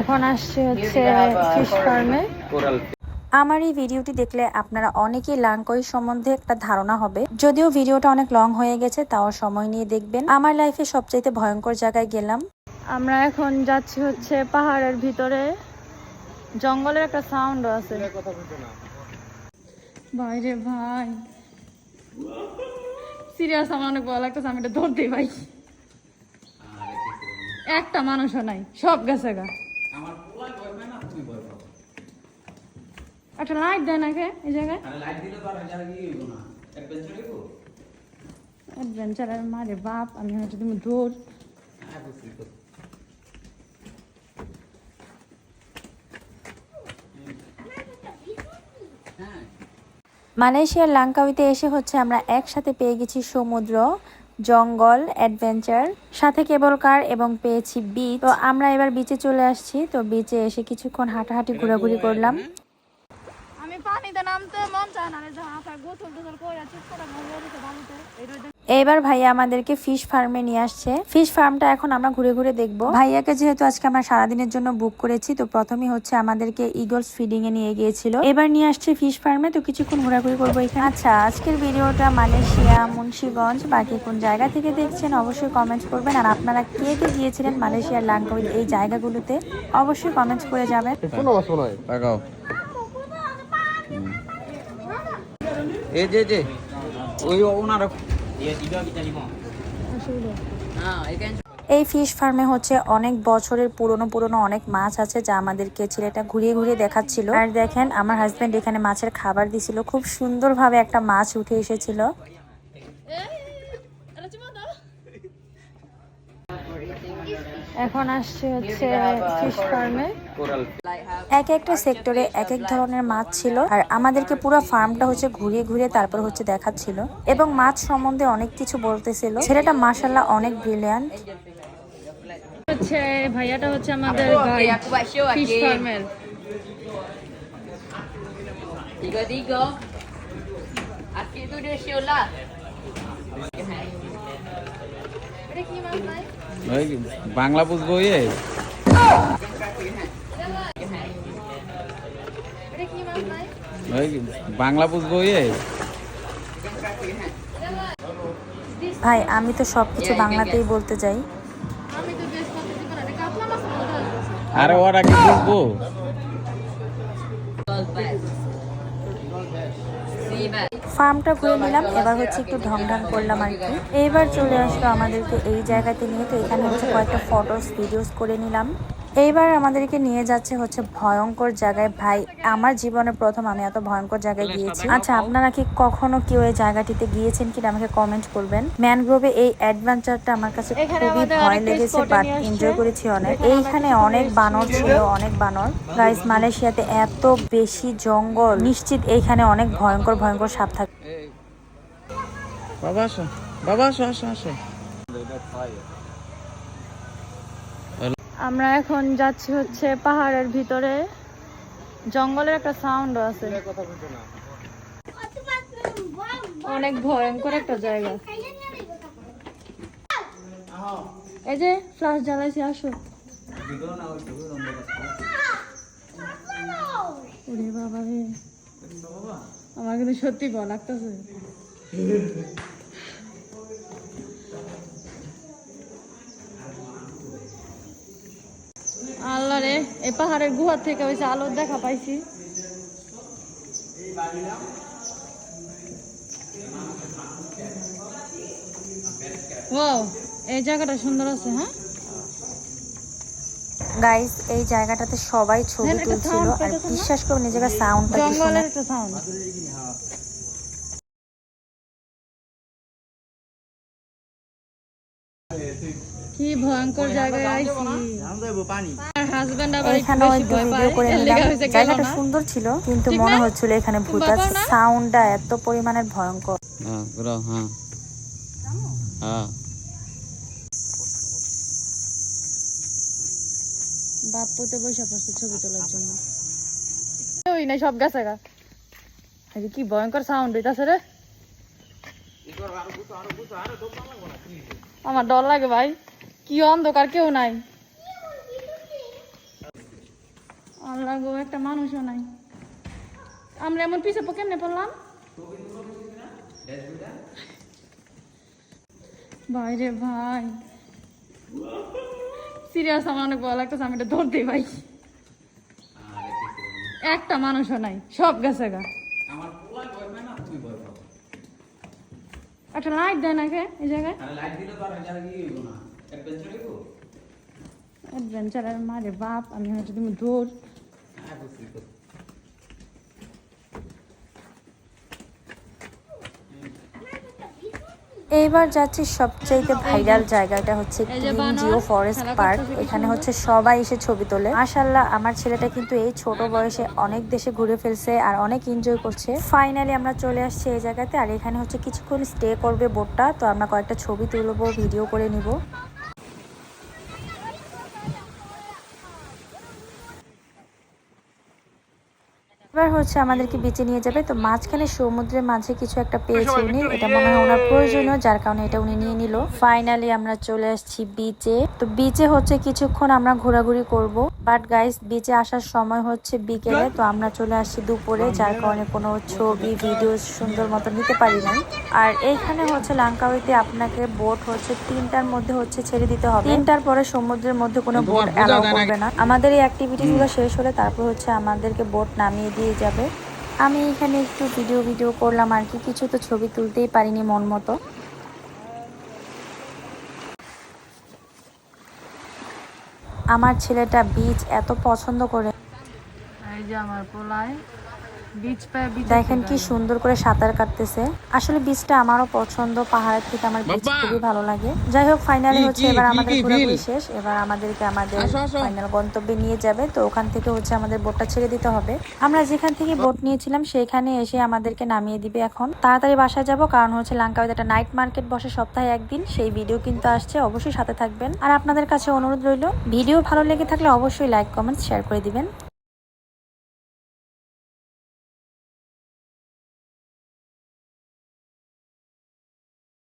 এখন আসছে হচ্ছে ফিশ ফার্মে আমার এই ভিডিওটি দেখলে আপনারা অনেকেই লাংকই সম্বন্ধে একটা ধারণা হবে। যদিও ভিডিওটা অনেক লং হয়ে গেছে তাও সময় নিয়ে দেখবেন। আমার লাইফে সবচাইতে ভয়ঙ্কর জায়গায় গেলাম। আমরা এখন যাচ্ছি হচ্ছে পাহাড়ের ভিতরে। জঙ্গলের একটা সাউন্ড আছে। বাইরে ভাই। সিরিয়াস আমার অনেক লাগতেছে আমি এটা ধরতে ভাই একটা মানুষও নাই সব গেছে গা। একটা লাইট দেয় না কে এই জায়গায় অ্যাডভেঞ্চারের মারে বাপ আমি হচ্ছে তুমি দৌড় মালয়েশিয়ার লাংকাউইতে এসে হচ্ছে আমরা একসাথে পেয়ে গেছি সমুদ্র। জঙ্গল অ্যাডভেঞ্চার সাথে কেবল কার এবং পেয়েছি বিচ তো আমরা এবার বিচে চলে আসছি। তো বিচে এসে কিছুক্ষণ হাঁটাহাঁটি, ঘোরাঘুরি করলাম। আমি পানিতে নামতে মন চায় না গোসল টোসল করে এইবার ভাইয়া আমাদেরকে ফিশ ফার্মে নিয়ে আসছে। ফিশ ফার্মটা এখন আমরা ঘুরে ঘুরে দেখব। ভাইয়াকে যেহেতু আজকে আমরা সারাদিনের জন্য বুক করেছি তো প্রথমেই হচ্ছে আমাদেরকে ইগলস ফিডিং এ নিয়ে গিয়েছিল। এবার নিয়ে আসছে ফিশ ফার্মে তো কিছুক্ষণ ঘোরাঘুরি করব এখানে। আচ্ছা আজকের ভিডিওটা মালয়েশিয়া মুন্সিগঞ্জ বাকি কোন জায়গা থেকে দেখছেন অবশ্যই কমেন্টস করবেন। আর আপনারা কে কে গিয়েছিলেন মালয়েশিয়ার লাঙ্কাউই এই জায়গাগুলোতে অবশ্যই কমেন্টস করে যাবেন। এই যে যে ওই ওনারা এই ফিশ ফার্মে হচ্ছে অনেক বছরের পুরনো পুরনো অনেক মাছ আছে যা আমাদেরকে ছেলেটা ঘুরিয়ে ঘুরিয়ে দেখাচ্ছিল। আর দেখেন আমার হাজব্যান্ড এখানে মাছের খাবার দিছিল। খুব সুন্দরভাবে একটা মাছ উঠে এসেছিল। এখন আসছে হচ্ছে ফিশ ফার্মে এক একটা সেক্টরে এক এক ধরনের মাছ ছিল আর আমাদেরকে পুরো ফার্মটা হচ্ছে ঘুরিয়ে ঘুরিয়ে তারপর হচ্ছে দেখাচ্ছিল। এবং মাছ সম্বন্ধে অনেক কিছু বলতেছিল। ছেলেটা মাসাল্লাহ অনেক ব্রিলিয়ান্ট হচ্ছে ভাইয়াটা হচ্ছে আমাদের ফিশ ফার্মের Tiga tiga. Akhir tu dia. ওই বাংলা বুঝব ইয়ে। বাংলা বুঝব ইয়ে। ভাই আমি তো সবকিছু বাংলাতেই বলতে চাই আরে ওরা কি বুঝব. ফার্মটা ঘুরে নিলাম, এবার হচ্ছে একটু ঢং ঢং করলাম আর কি। এইবার চলে আসলো আমাদেরকে এই জায়গাতে নিয়ে, তো এখানে হচ্ছে কয়েকটা ফটোস ভিডিওস করে নিলাম। এইবার আমাদেরকে নিয়ে যাচ্ছে হচ্ছে ভয়ঙ্কর জায়গায়। ভাই আমার জীবনে প্রথম আমি এত ভয়ঙ্কর জায়গায় গিয়েছি। আচ্ছা আপনারা কি কখনো কেউ এই জায়গাটিতে গিয়েছেন কিনা আমাকে কমেন্ট করবেন। ম্যানগ্রোভে এই অ্যাডভেঞ্চারটা আমার কাছে খুবই ভয় লেগেছে বাট এনজয় করেছি অনেক। এইখানে অনেক বানর ছিল অনেক বানর। গাইস মালয়েশিয়াতে এত বেশি জঙ্গল। নিশ্চিত এইখানে অনেক ভয়ঙ্কর ভয়ঙ্কর সাপ থাকে। বাবা আসো। বাবা আসো আসো আসো। আমরা এখন যাচ্ছি হচ্ছে পাহাড়ের ভিতরে। জঙ্গলের একটা সাউন্ড আছে। অনেক ভয়ঙ্কর একটা জায়গা। এই যে ফ্লাশ জ্বালাইছি, আসো। বাবা রে আমার কিন্তু সত্যি ভয় লাগতেছে আল্লাহ রে এই পাহাড়ের গুহার থেকে হয়েছে আলোর দেখা পাইছি। ওয়াও এই জায়গাটা সুন্দর আছে হ্যাঁ? গাইস এই জায়গাটাতে সবাই ছবি তুলছিল। আর বিশ্বাস করুন এই জায়গার সাউন্ডটা কি জঙ্গলের একটা সাউন্ড কি ভয়ঙ্কর জায়গায় আইছি। আর হাজবেন্ড আবার এখানে বেশি একটু ভয় ভিডিও করে নিলাম। লেগে হয়েছে গেল জায়গাটা সুন্দর ছিল কিন্তু মনে হচ্ছিল এখানে ভূত আছে। সাউন্ডটা এত পরিমাণের ভয়ঙ্কর। হ্যাঁ হ্যাঁ। হ্যাঁ। বসে পড়ছে ছবি তোলার জন্য। ওই না সব গেছে গা। কি ভয়ঙ্কর সাউন্ড হইতাছে রে। আমার ডর লাগে ভাই। কি অন্ধকার, কেউ নাই। আল্লাহ গো, একটা মানুষও নাই। আমরা এমন পিছে পো কেমনে পড়লাম? ভাই রে ভাই। সিরিয়াস আমার অনেক ভয় লাগতেছে, আমি ধরতে ভাই একটা মানুষও নাই, সব গেছে গা। একটা লাইট দেয় না কে এই জায়গায়? লাইট দিলে তো আর কি না। অ্যাডভেঞ্চারের মারে বাপ আমি হয়তো তুমি ধর হ্যাঁ এইবার যাচ্ছি সবচাইতে ভাইরাল জায়গাটা হচ্ছে জিও ফরেস্ট পার্ক। এখানে হচ্ছে সবাই এসে ছবি তোলে। মাশাল্লাহ আমার ছেলেটা কিন্তু এই ছোট বয়সে অনেক দেশে ঘুরে ফেলছে আর অনেক এনজয় করছে। ফাইনালি আমরা চলে আসছি এই জায়গাতে আর এখানে হচ্ছে কিছুক্ষণ স্টে করবে বোটটা। তো আমরা কয়েকটা ছবি তুলবো ভিডিও করে নিব। এবার হচ্ছে আমাদেরকে বিচে নিয়ে যাবে। তো মাঝখানে সমুদ্রের মাঝে কিছু একটা পেয়েছে উনি। এটা মনে হয় ওনার প্রয়োজনীয় যার কারণে এটা উনি নিয়ে নিল। ফাইনালি আমরা চলে আসছি বিচে তো বিচে হচ্ছে কিছুক্ষণ আমরা ঘোরাঘুরি করব। বাট গাইস বিচে আসার সময় হচ্ছে বিকেলে। তো আমরা চলে আসছি দুপুরে যার কারণে কোনো ছবি ভিডিও সুন্দর মতো নিতে পারি না আর এইখানে হচ্ছে লাঙ্কাউইতে আপনাকে বোট হচ্ছে তিনটার মধ্যে হচ্ছে ছেড়ে দিতে হবে। তিনটার পরে সমুদ্রের মধ্যে কোনো বোট অ্যালাউ না করবে না। আমাদের এই অ্যাক্টিভিটিসগুলো শেষ হলে তারপর হচ্ছে আমাদেরকে বোট নামিয়ে দিয়ে যাবে। আমি এখানে একটু ভিডিও ভিডিও করলাম আর কি, কিছু তো ছবি তুলতেই পারিনি মন মতো। আমার ছেলেটা বীজ এত পছন্দ করে। এই যে আমার পোলায়। দেখেন কি সুন্দর করে সাঁতার কাটতেছে। আসলে বীজটা আমারও পছন্দ পাহাড়ের থেকে আমার বীজ খুবই ভালো লাগে। যাই হোক ফাইনালি হচ্ছে এবার আমাদের ঘোরাঘুরি শেষ। এবার আমাদেরকে আমাদের। ফাইনাল গন্তব্যে নিয়ে যাবে। তো ওখান থেকে হচ্ছে আমাদের বোটটা ছেড়ে দিতে হবে। আমরা যেখান থেকে বোট নিয়েছিলাম সেখানে এসে আমাদেরকে নামিয়ে দিবে এখন। তাড়াতাড়ি বাসায় যাব কারণ হচ্ছে লাঙ্কাওয়েতে একটা নাইট মার্কেট বসে সপ্তাহে একদিন। সেই ভিডিও কিন্তু আসছে অবশ্যই সাথে থাকবেন। আর আপনাদের কাছে অনুরোধ রইল ভিডিও ভালো লেগে থাকলে অবশ্যই লাইক কমেন্ট শেয়ার করে দিবেন।